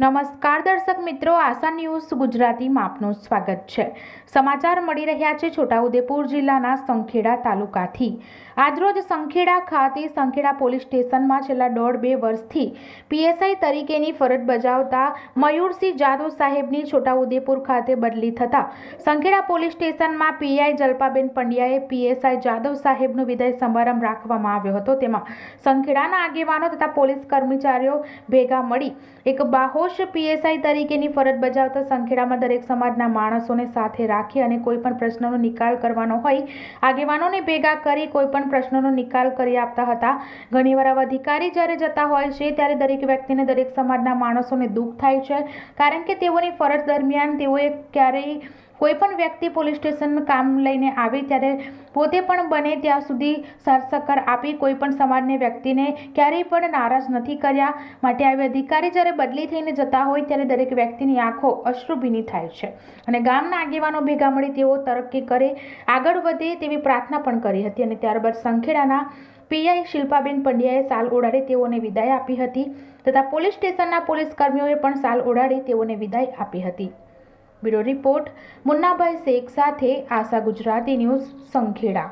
નમસ્કાર દર્શક મિત્રો, આશા ન્યૂઝ ગુજરાતીમાં આપનું સ્વાગત છે. સમાચાર મળી રહ્યા છે છોટાઉદેપુર જિલ્લાના સંખેડા તાલુકાથી. આજરોજ સંખેડા ખાતે સંખેડા પોલીસ સ્ટેશનમાં છેલ્લા દોઢ બે વર્ષથી પીએસઆઈ તરીકેની ફરજ બજાવતા મયુરસિંહ જાદવ સાહેબની છોટાઉદેપુર ખાતે બદલી થતાં સંખેડા પોલીસ સ્ટેશનમાં પીઆઈ જલ્પાબેન પંડ્યાએ પીએસઆઈ જાદવ સાહેબનો વિદાય સમારંભ રાખવામાં આવ્યો હતો. તેમાં સંખેડાના આગેવાનો તથા પોલીસ કર્મચારીઓ ભેગા મળી એક બાહોશ પીએસઆઈ તરીકેની ફરજ બજાવતા સંખેડામાં દરેક સમાજના માણસોને સાથે રાખી અને કોઈ પણ પ્રશ્નનો નિકાલ કરવાનો હોય, આગેવાનોને ભેગા કરી કોઈપણ પ્રશ્નનો નિકાલ કરી આપતા હતા. ઘણીવાર આવા અધિકારી જ્યારે જતા હોય છે, ત્યારે દરેક વ્યક્તિને દરેક સમાજના માણસોને દુઃખ થાય છે. કારણ કે તેઓની ફરજ દરમિયાન તેઓએ ક્યારેય કોઈ પણ વ્યક્તિ પોલીસ સ્ટેશન કામ લઈને આવે ત્યારે પોતે પણ બને ત્યાં સુધી સરસકર આપી કોઈપણ સમાજને વ્યક્તિને ક્યારેય પણ નારાજ નથી કર્યા. માટે આવી અધિકારી જ્યારે બદલી થઈને જતા હોય ત્યારે દરેક વ્યક્તિની આંખો અશ્રુભીની થાય છે અને ગામના આગેવાનો ભેગા મળી તેઓ તરક્કી કરે, આગળ વધે તેવી પ્રાર્થના પણ કરી હતી અને ત્યારબાદ સંખેડાના પીઆઈ શિલ્પાબેન પંડ્યાએ સાલ ઓઢાડી તેઓને વિદાય આપી હતી તથા પોલીસ સ્ટેશનના પોલીસ કર્મીઓએ પણ સાલ ઓઢાડી તેઓને વિદાય આપી હતી. Bureau report. મુન્નાભાઈ શેખ સાથે આશા ગુજરાતી ન્યૂઝ સંખેડા.